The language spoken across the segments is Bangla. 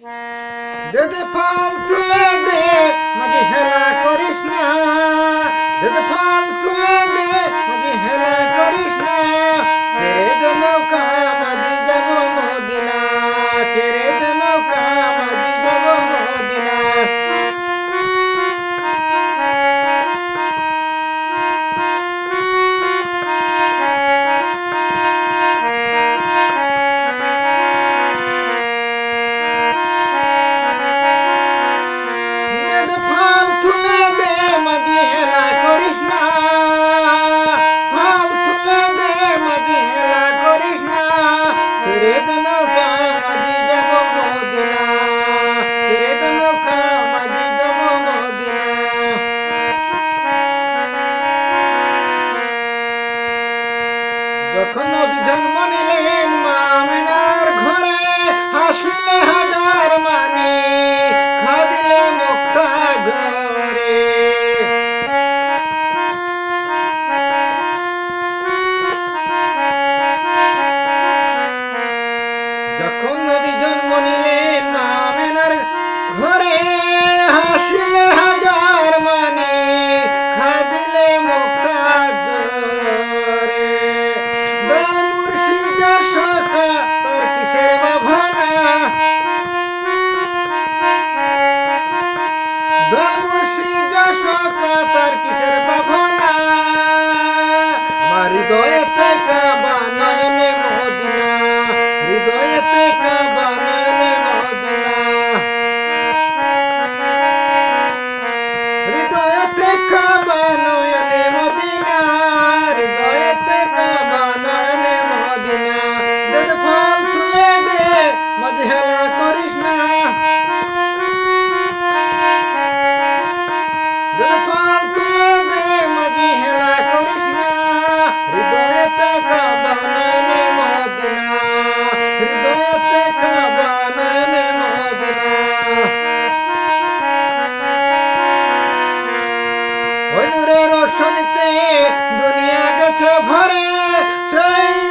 দেদে ফল তুলে দে মাঝে হেলা করিস না। দেদে ফল তুলে দে মাঝে হেলা করিস না। যখন জন্ম নিলেন মামিনার ঘরে হাসিলে হাজার মানে খাদিলে মুক্তা জরে যখন নবী জন্ম নিলেন 但我心。রসনিতে দুনিয়া গেছে ভরে সেই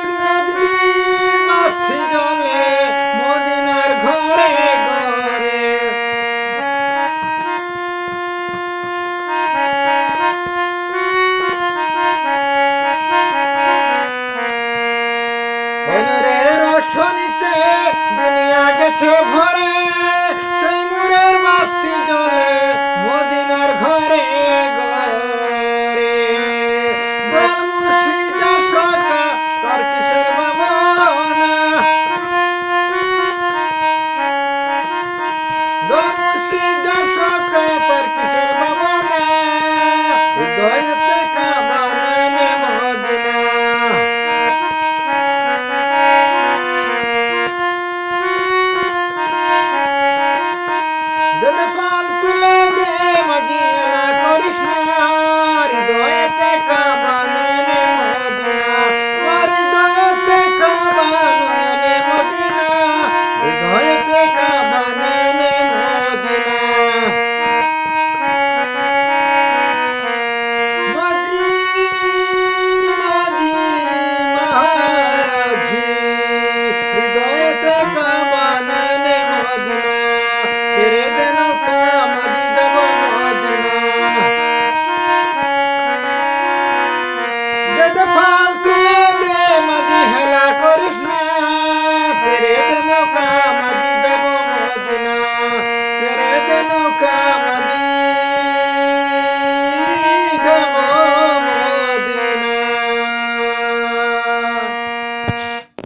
হাতে ভরে পাল তুলে দে মাঝি